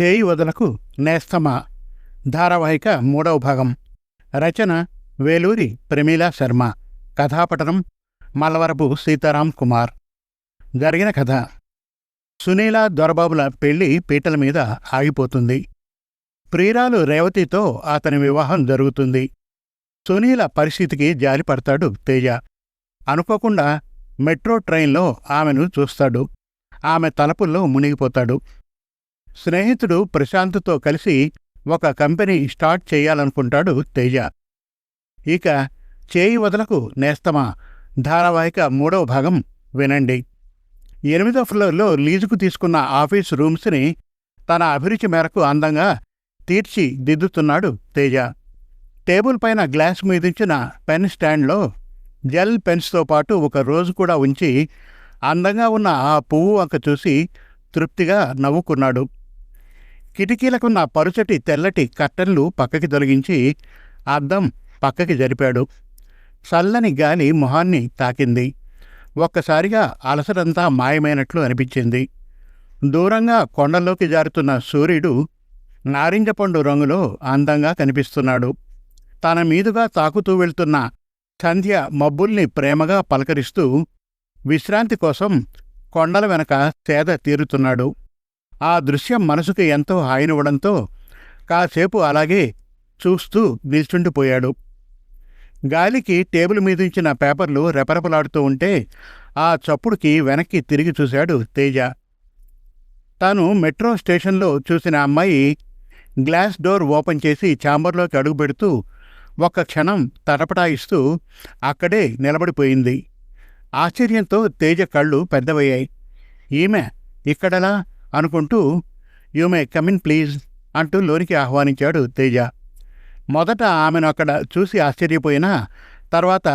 చేయి వదలకు నేస్తమా? ధారావాహిక మూడవ భాగం. రచన వేలూరి ప్రమీలా శర్మ. కథాపటనం మల్లవరపు సీతారాం కుమార్. జరిగిన కథ. సునీల దొరబాబుల పెళ్ళి పీటల మీద ఆగిపోతుంది. ప్రియురాలు రేవతితో అతని వివాహం జరుగుతుంది. సునీల పరిస్థితికి జాలిపడతాడు తేజ. అనుకోకుండా మెట్రో ట్రైన్లో ఆమెను చూస్తాడు. ఆమె తలపుల్లో మునిగిపోతాడు. స్నేహితుడు ప్రశాంత్తో కలిసి ఒక కంపెనీ స్టార్ట్ చేయాలనుకుంటాడు తేజ. ఇక చేయి వదలకు నేస్తమా? ధారావాహిక మూడవ భాగం వినండి. ఎనిమిదో ఫ్లోర్లో లీజుకు తీసుకున్న ఆఫీస్ రూమ్స్ని తన అభిరుచి మేరకు అందంగా తీర్చి దిద్దుతున్నాడు తేజ. టేబుల్ పైన గ్లాస్ మీదించిన పెన్ స్టాండ్లో జెల్ పెన్స్తో పాటు ఒక రోజు కూడా ఉంచి అందంగా ఉన్న ఆ పువ్వు వంక చూసి తృప్తిగా నవ్వుకున్నాడు. కిటికీలకున్న పరుచటి తెల్లటి కట్టెన్లు పక్కకి తొలగించి అద్దం పక్కకి జరిపాడు. చల్లని గాలి మొహాన్ని తాకింది. ఒక్కసారిగా అలసరంతా మాయమైనట్లు అనిపించింది. దూరంగా కొండల్లోకి జారుతున్న సూర్యుడు నారింజ పండు రంగులో అందంగా కనిపిస్తున్నాడు. తన మీదుగా తాకుతూ వెళ్తున్న సంధ్య మబ్బుల్ని ప్రేమగా పలకరిస్తూ విశ్రాంతి కోసం కొండల వెనక సేద తీరుతున్నాడు. ఆ దృశ్యం మనసుకు ఎంతో హాయినివ్వడంతో కాసేపు అలాగే చూస్తూ నిల్చుండిపోయాడు గాలికి టేబుల్ మీదించిన పేపర్లు రెపరెపలాడుతూ ఉంటే ఆ చప్పుడుకి వెనక్కి తిరిగి చూశాడు తేజ. తాను మెట్రో స్టేషన్లో చూసిన అమ్మాయి గ్లాస్ డోర్ ఓపెన్ చేసి ఛాంబర్లోకి అడుగుపెడుతూ ఒక్క క్షణం తటపటాయిస్తూ అక్కడే నిలబడిపోయింది. ఆశ్చర్యంతో తేజ కళ్ళు పెద్దవయ్యాయి. ఈమె ఇక్కడలా అనుకుంటూ యూ మే కమిన్ ప్లీజ్ అంటూ లోనికి ఆహ్వానించాడు తేజ. మొదట ఆమెను అక్కడ చూసి ఆశ్చర్యపోయినా తర్వాత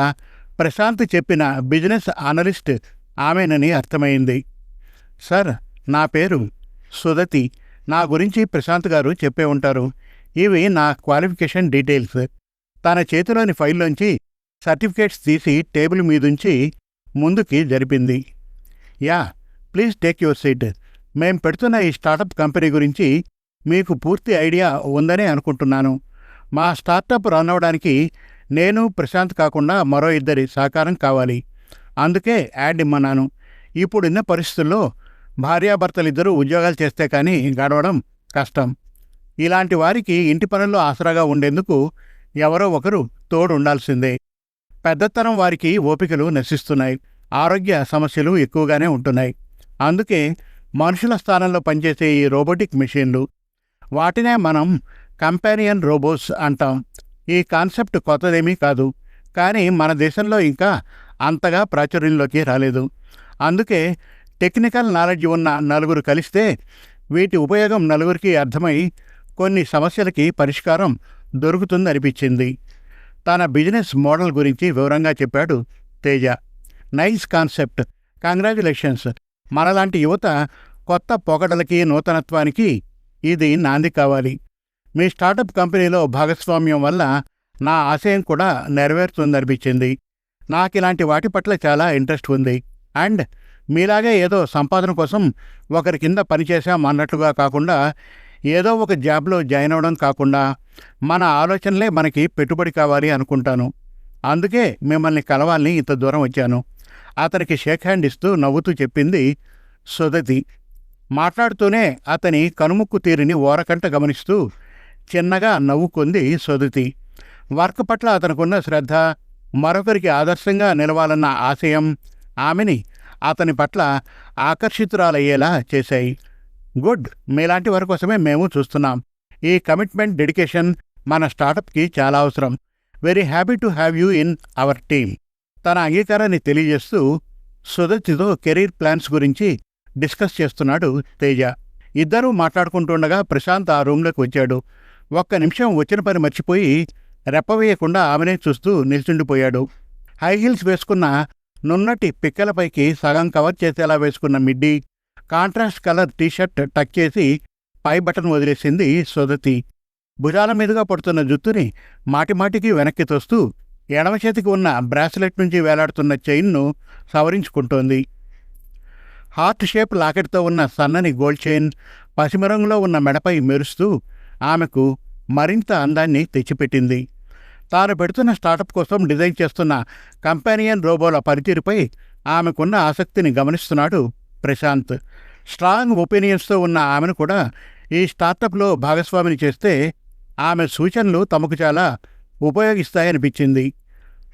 ప్రశాంత్ చెప్పిన బిజినెస్ అనలిస్ట్ ఆమెనని అర్థమైంది. సార్ నా పేరు సుదతి నా గురించి ప్రశాంత్ గారు చెప్పే ఉంటారు. ఇవి నా క్వాలిఫికేషన్ డీటెయిల్స్. తన చేతిలోని ఫైల్లోంచి సర్టిఫికేట్స్ తీసి టేబుల్ మీదుంచి ముందుకి జరిపింది. Yeah please take your seat. మేం పెడుతున్న ఈ స్టార్టప్ కంపెనీ గురించి మీకు పూర్తి ఐడియా ఉందనే అనుకుంటున్నాను. మా స్టార్టప్ రన్ అవ్వడానికి నేను ప్రశాంత్ కాకుండా మరో ఇద్దరి సహకారం కావాలి. అందుకే యాడ్ ఇమ్మన్నాను. ఇప్పుడున్న పరిస్థితుల్లో భార్యాభర్తలిద్దరూ ఉద్యోగాలు చేస్తే కానీ గడవడం కష్టం. ఇలాంటి వారికి ఇంటి పనుల్లో ఆసరాగా ఉండేందుకు ఎవరో ఒకరు తోడు ఉండాల్సిందే పెద్దతరం వారికి ఓపికలు నశిస్తున్నాయి. ఆరోగ్య సమస్యలు ఎక్కువగానే ఉంటున్నాయి. అందుకే మనుషుల స్థానంలో పనిచేసే ఈ రోబోటిక్ మిషన్లు వాటినే మనం కంపానియన్ రోబోట్స్ అంటాం. ఈ కాన్సెప్ట్ కొత్తదేమీ కాదు కానీ మన దేశంలో ఇంకా అంతగా ప్రాచుర్యంలోకి రాలేదు. అందుకే టెక్నికల్ నాలెడ్జ్ ఉన్న నలుగురు కలిస్తే వీటి ఉపయోగం నలుగురికి అర్థమై కొన్ని సమస్యలకి పరిష్కారం దొరుకుతుందనిపించింది. తన బిజినెస్ మోడల్ గురించి వివరంగా చెప్పాడు తేజ. Nice concept. కంగ్రాచులేషన్స్. మనలాంటి యువత కొత్త పొగడలకి నూతనత్వానికి ఇది నాంది కావాలి. మీ స్టార్టప్ కంపెనీలో భాగస్వామ్యం వల్ల నా ఆశయం కూడా నెరవేరుతుందనిపించింది. నాకు ఇలాంటి వాటి పట్ల చాలా ఇంట్రెస్ట్ ఉంది. అండ్ మీలాగే ఏదో సంపాదన కోసం ఒకరి కింద పనిచేశాం అన్నట్లుగా కాకుండా ఏదో ఒక జాబ్లో జాయిన్ అవ్వడం కాకుండా మన ఆలోచనలే మనకి పెట్టుబడి కావాలి అనుకుంటాను. అందుకే మిమ్మల్ని కలవాలని ఇంత దూరం వచ్చాను. అతనికి షేక్ హ్యాండ్ ఇస్తూ నవ్వుతూ చెప్పింది సుదతి మాట్లాడుతూనే అతని కనుముక్కు తీరిని ఓరకంట గమనిస్తూ చిన్నగా నవ్వుకుంది సుదతి వర్క్ పట్ల అతనుకున్న శ్రద్ధ మరొకరికి ఆదర్శంగా నిలవాలన్న ఆశయం ఆమెని అతని పట్ల ఆకర్షితురాలయ్యేలా చేశాయి. గుడ్ మీలాంటి వారి కోసమే మేము చూస్తున్నాం. ఈ కమిట్మెంట్ డెడికేషన్ మన స్టార్టప్కి చాలా అవసరం. Very happy to have you in our team. తన అంగీకారాన్ని తెలియజేస్తూ సుదర్శితో కెరీర్ ప్లాన్స్ గురించి డిస్కస్ చేస్తున్నాడు తేజ. ఇద్దరూ మాట్లాడుకుంటుండగా ప్రశాంత్ ఆ రూంలోకి వచ్చాడు. ఒక్క నిమిషం వచ్చిన పని మర్చిపోయి రెప్పవేయకుండా ఆమెనే చూస్తూ నిల్చుండిపోయాడు. హై హీల్స్ వేసుకున్న నున్నటి పిక్కలపైకి సగం కవర్ చేసేలా వేసుకున్న మిడ్డీ కాంట్రాస్ట్ కలర్ టీషర్ట్ టక్ చేసి పై బటన్ వదిలేసింది సుదతి. భుజాల మీదుగా పడుతున్న జుత్తుని మాటిమాటికి వెనక్కి తోస్తూ ఎడమ చేతికి ఉన్న బ్రాస్లెట్ నుంచి వేలాడుతున్న చైన్ను సవరించుకుంటోంది. హార్ట్ షేప్ లాకెట్తో ఉన్న సన్నని గోల్డ్ చైన్ పసిమ రంగులో ఉన్న మెడపై మెరుస్తూ ఆమెకు మరింత అందాన్ని తెచ్చిపెట్టింది. తాను పెడుతున్న స్టార్టప్ కోసం డిజైన్ చేస్తున్న కంపానియన్ రోబోల పనితీరుపై ఆమెకున్న ఆసక్తిని గమనిస్తున్నాడు ప్రశాంత్. స్ట్రాంగ్ ఒపీనియన్స్తో ఉన్న ఆమెను కూడా ఈ స్టార్టప్లో భాగస్వామిని చేస్తే ఆమె సూచనలు తమకు చాలా ఉపయోగిస్తాయనిపించింది.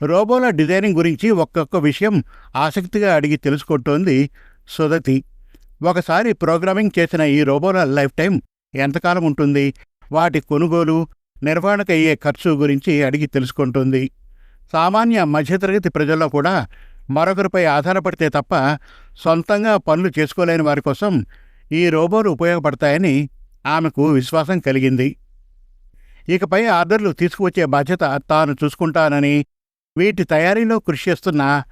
రోబోల డిజైనింగ్ గురించి ఒక్కొక్క విషయం ఆసక్తిగా అడిగి తెలుసుకుంటోంది సుదతి ఒకసారి ప్రోగ్రామింగ్ చేసిన ఈ రోబోల లైఫ్ టైం ఎంతకాలం ఉంటుంది? వాటి కొనుగోలు నిర్వహణకు అయ్యే ఖర్చు గురించి అడిగి తెలుసుకుంటుంది. సామాన్య మధ్యతరగతి ప్రజల్లో కూడా మరొకరిపై ఆధారపడితే తప్ప సొంతంగా పనులు చేసుకోలేని వారి కోసం ఈ రోబోలు ఉపయోగపడతాయని ఆమెకు విశ్వాసం కలిగింది. ఇకపై ఆర్డర్లు తీసుకువచ్చే బాధ్యత తాను చూసుకుంటానని వీటి తయారీలో కృషి చేస్తున్న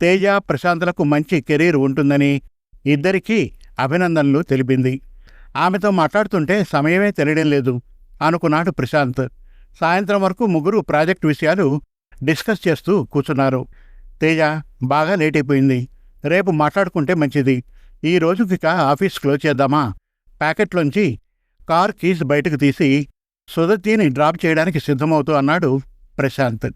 తేజ ప్రశాంత్లకు మంచి కెరీర్ ఉంటుందని ఇద్దరికీ అభినందనలు తెలిపింది. ఆమెతో మాట్లాడుతుంటే సమయమే తెలియడం లేదు అనుకున్నాడు ప్రశాంత్. సాయంత్రం వరకు ముగ్గురు ప్రాజెక్ట్ విషయాలు డిస్కస్ చేస్తూ కూర్చున్నారు. తేజ బాగా లేట్ అయిపోయింది. రేపు మాట్లాడుకుంటే మంచిది. ఈ రోజుకిక ఆఫీస్ క్లోజ్ చేద్దామా? ప్యాకెట్లోంచి కార్ కీస్ బయటకు తీసి సుదతిని డ్రాప్ చేయడానికి సిద్ధమవుతూ అన్నాడు ప్రశాంత్.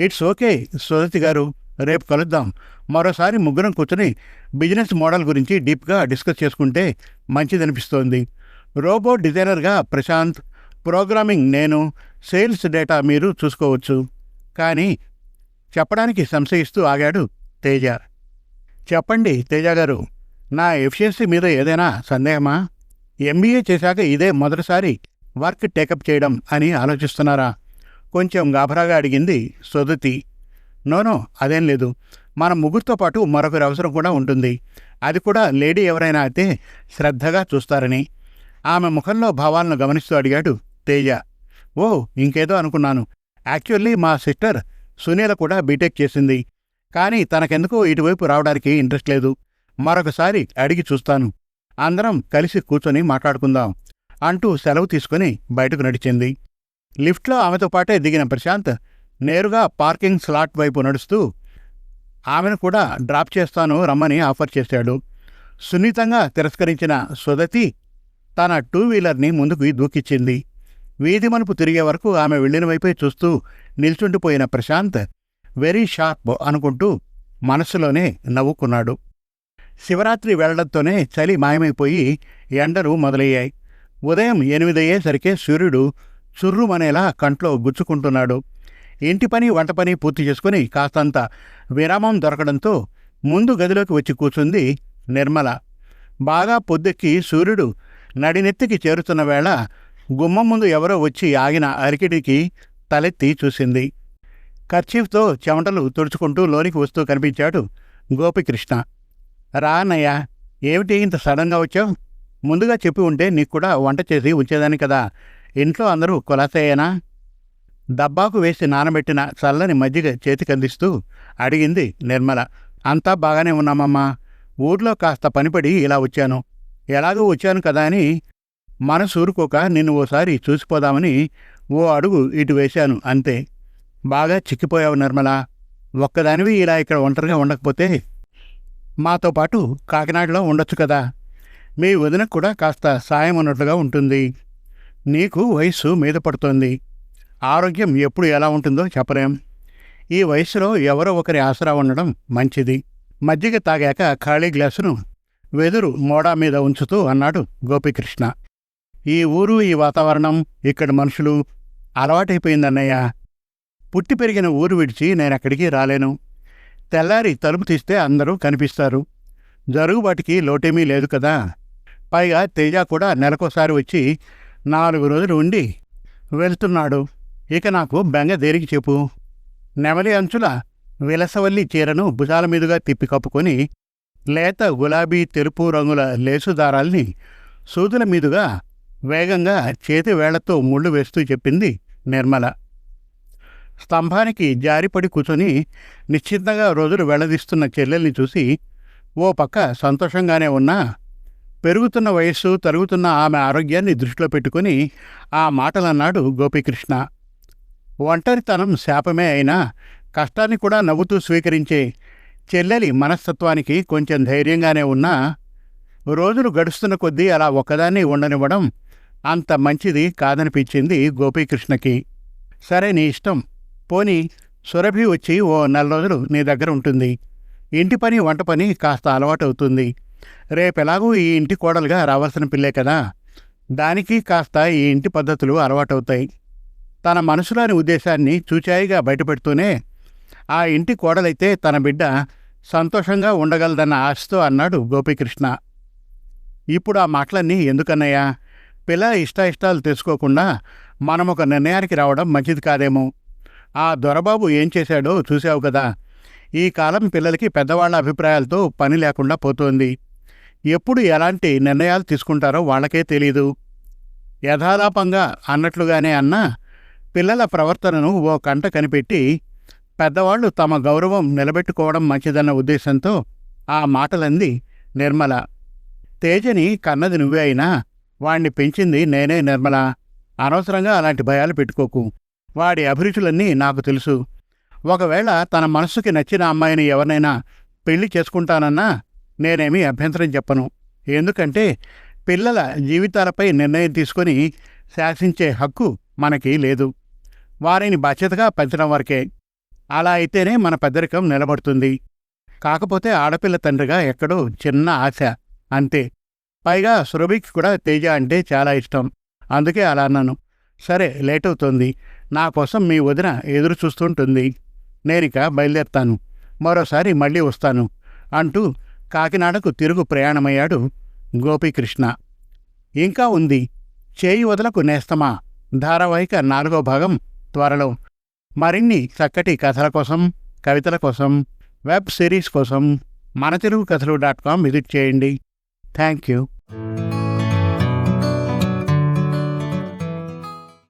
ఇట్స్ ఓకే సుదతి గారు రేపు కలుద్దాం. మరోసారి ముగ్గురం కూర్చొని బిజినెస్ మోడల్ గురించి డీప్గా డిస్కస్ చేసుకుంటే మంచిదనిపిస్తోంది. రోబో డిజైనర్గా ప్రశాంత్ ప్రోగ్రామింగ్ నేను సేల్స్ డేటా మీరు చూసుకోవచ్చు. కానీ చెప్పడానికి సంశయిస్తూ ఆగాడు తేజ. చెప్పండి తేజ గారు నా ఎఫిషియన్సీ మీద ఏదైనా సందేహమా? ఎంబీఏ చేశాక ఇదే మొదటిసారి వర్క్ టేకప్ చేయడం అని ఆలోచిస్తున్నారా? కొంచెం గాభరాగా అడిగింది సుధతి. నోనో అదేం లేదు. మన ముగ్గురితో పాటు మరొకరి అవసరం కూడా ఉంటుంది. అది కూడా లేడీ ఎవరైనా అయితే శ్రద్ధగా చూస్తారని. ఆమె ముఖంలో భావాలను గమనిస్తూ అడిగాడు తేజ. ఓ ఇంకేదో అనుకున్నాను. యాక్చువల్లీ మా సిస్టర్ సునీల కూడా బీటెక్ చేసింది. కానీ తనకెందుకు ఇటువైపు రావడానికి ఇంట్రెస్ట్ లేదు. మరొకసారి అడిగి చూస్తాను. అందరం కలిసి కూర్చొని మాట్లాడుకుందాం. అంటూ సెలవు తీసుకుని బయటకు నడిచింది. లిఫ్ట్లో ఆమెతో పాటే దిగిన ప్రశాంత్ నేరుగా పార్కింగ్ స్లాట్ వైపు నడుస్తూ ఆమెను కూడా డ్రాప్ చేస్తాను రమ్మని ఆఫర్ చేశాడు. సున్నితంగా తిరస్కరించిన సుదతి తన టూ వీలర్ని ముందుకు దూకిచ్చింది. వీధి మలుపు తిరిగే వరకు ఆమె వెళ్ళిన వైపే చూస్తూ నిల్చుండిపోయిన ప్రశాంత్ వెరీ షార్ప్ అనుకుంటూ మనస్సులోనే నవ్వుకున్నాడు. శివరాత్రి వెళ్ళడంతోనే చలి మాయమైపోయి ఎండలు మొదలయ్యాయి. ఉదయం ఎనిమిదయ్యేసరికే సూర్యుడు చుర్రుమనేలా కంట్లో గుచ్చుకుంటున్నాడు. ఇంటి పని వంట పని పూర్తి చేసుకుని కాస్తంత విరామం దొరకడంతో ముందు గదిలోకి వచ్చి కూర్చుంది నిర్మల. బాగా పొద్దెక్కి సూర్యుడు నడినెత్తికి చేరుతున్న వేళ గుమ్మం ముందు ఎవరో వచ్చి ఆగిన అరికిడికి తలెత్తి చూసింది. కర్చీఫ్తో చెమటలు తుడుచుకుంటూ లోనికి వస్తూ కనిపించాడు గోపికృష్ణ. రా అన్నయ్య ఏమిటి ఇంత సడన్గా వచ్చావు? ముందుగా చెప్పి ఉంటే నీకు కూడా వంట చేసి ఉంచేదాన్ని కదా. ఇంట్లో అందరూ కులాసయ్యేనా డబ్బాకు వేసి నానబెట్టిన చల్లని మజ్జిగ చేతికందిస్తూ అడిగింది నిర్మల. అంతా బాగానే ఉన్నామమ్మా. ఊర్లో కాస్త పనిపడి ఇలా వచ్చాను. ఎలాగో వచ్చాను కదా అని మనసూరుకోక నిన్ను ఓసారి చూసిపోదామని ఓ అడుగు ఇటు వేశాను అంతే. బాగా చిక్కిపోయావు నిర్మల. ఒక్కదానివి ఇలా ఇక్కడ ఒంటరిగా ఉండకపోతే మాతో పాటు కాకినాడలో ఉండొచ్చు కదా. మీ వదినకు కూడా కాస్త సాయం ఉన్నట్లుగా ఉంటుంది. నీకు వయస్సు మీద పడుతోంది. ఆరోగ్యం ఎప్పుడు ఎలా ఉంటుందో చెప్పలేం. ఈ వయసులో ఎవరో ఒకరి ఆసరా ఉండడం మంచిది. మజ్జిగ తాగాక ఖాళీ గ్లాసును వెదురు మోడా మీద ఉంచుతూ అన్నాడు గోపీకృష్ణ. ఈ ఊరు ఈ వాతావరణం ఇక్కడి మనుషులు అలవాటైపోయిందన్నయ్య పుట్టి పెరిగిన ఊరు విడిచి నేనెక్కడికి రాలేను. తెల్లారి తలుపు తీస్తే అందరూ కనిపిస్తారు. జరుగుబాటికి లోటేమీ లేదు కదా. పైగా తేజ కూడా నెలకోసారి వచ్చి నాలుగు రోజులు ఉండి వెళ్తున్నాడు. ఇక నాకు బెంగ దేరికి చెప్పు. నెమలి అంచుల విలసవల్లి చీరను భుజాల మీదుగా తిప్పి కప్పుకొని లేత గులాబీ తెలుపు రంగుల లేసు దారాల్ని సూదుల మీదుగా వేగంగా చేతి వేళ్ళతో ముళ్ళు వేస్తూ చెప్పింది నిర్మల. స్తంభానికి జారిపడి కూర్చొని నిశ్చింతగా రోజులు వెళ్ళదీస్తున్న చెల్లెల్ని చూసి ఓ పక్క సంతోషంగానే ఉన్నా పెరుగుతున్న వయస్సు తరుగుతున్న ఆమె ఆరోగ్యాన్ని దృష్టిలో పెట్టుకుని ఆ మాటలన్నాడు గోపీకృష్ణ. ఒంటరితనం శాపమే అయినా కష్టాన్ని కూడా నవ్వుతూ స్వీకరించే చెల్లెలి మనస్తత్వానికి కొంచెం ధైర్యంగానే ఉన్నా రోజులు గడుస్తున్న కొద్దీ అలా ఒక్కదాన్ని ఉండనివ్వడం అంత మంచిది కాదనిపించింది గోపీకృష్ణకి. సరే నీ ఇష్టం పోనీ సురభి వచ్చి ఓ నెల రోజులు నీ దగ్గర ఉంటుంది. ఇంటి పని వంట పని కాస్త అలవాటు అవుతుంది రేపెలాగూ ఈ ఇంటి కోడలుగా రావాల్సిన పిల్లే కదా. దానికి కాస్త ఈ ఇంటి పద్ధతులు అలవాటవుతాయి. తన మనసులోని ఉద్దేశాన్ని చూచాయిగా బయటపెడుతూనే ఆ ఇంటి కోడలైతే తన బిడ్డ సంతోషంగా ఉండగలదన్న ఆశతో అన్నాడు గోపీకృష్ణ. ఇప్పుడు ఆ మాటలన్నీ ఎందుకన్నయ్యా? పిల్ల ఇష్టాయిష్టాలు తెలుసుకోకుండా మనం ఒక నిర్ణయానికి రావడం మంచిది కాదేమో. ఆ దొరబాబు ఏం చేశాడో చూశావు కదా. ఈ కాలం పిల్లలకి పెద్దవాళ్ళ అభిప్రాయాలతో పని లేకుండా పోతోంది. ఎప్పుడు ఎలాంటి నిర్ణయాలు తీసుకుంటారో వాళ్ళకే తెలీదు. యథాలాపంగా అన్నట్లుగానే అన్నా పిల్లల ప్రవర్తనను ఓ కంట కనిపెట్టి పెద్దవాళ్ళు తమ గౌరవం నిలబెట్టుకోవడం మంచిదన్న ఉద్దేశంతో ఆ మాటలంది నిర్మల. తేజని కన్నది నువ్వే అయినా వాణ్ణి పెంచింది నేనే నిర్మల. అనవసరంగా అలాంటి భయాలు పెట్టుకోకు. వాడి అభిరుచులన్నీ నాకు తెలుసు. ఒకవేళ తన మనస్సుకి నచ్చిన అమ్మాయిని ఎవరినైనా పెళ్ళి చేసుకుంటానన్నా నేనేమీ అభ్యంతరం చెప్పను. ఎందుకంటే పిల్లల జీవితాలపై నిర్ణయం తీసుకొని శాసించే హక్కు మనకి లేదు. వారిని బాధ్యతగా పెంచడం వరకే. అలా అయితేనే మన పెద్దరికం నిలబడుతుంది. కాకపోతే ఆడపిల్ల తండ్రిగా ఎక్కడో చిన్న ఆశ అంతే. పైగా సురభికి కూడా తేజ అంటే చాలా ఇష్టం. అందుకే అలా అన్నాను. సరే లేట్ అవుతోంది. నా కోసం మీ వదిన ఎదురు చూస్తుంటుంది. నేనిక బయలుదేరుతాను. మరోసారి మళ్ళీ వస్తాను అంటూ కాకినాడకు తిరుగు ప్రయాణమయ్యాడు గోపీకృష్ణ. ఇంకా ఉంది. చేయి వదలకు నేస్తమా? ధారావాహిక నాలుగో భాగం త్వరలో. మరిన్ని చక్కటి కథల కోసం కవితల కోసం వెబ్ సిరీస్ కోసం మన తెలుగు కథలు డాట్ కామ్ విజిట్ చేయండి. Thank you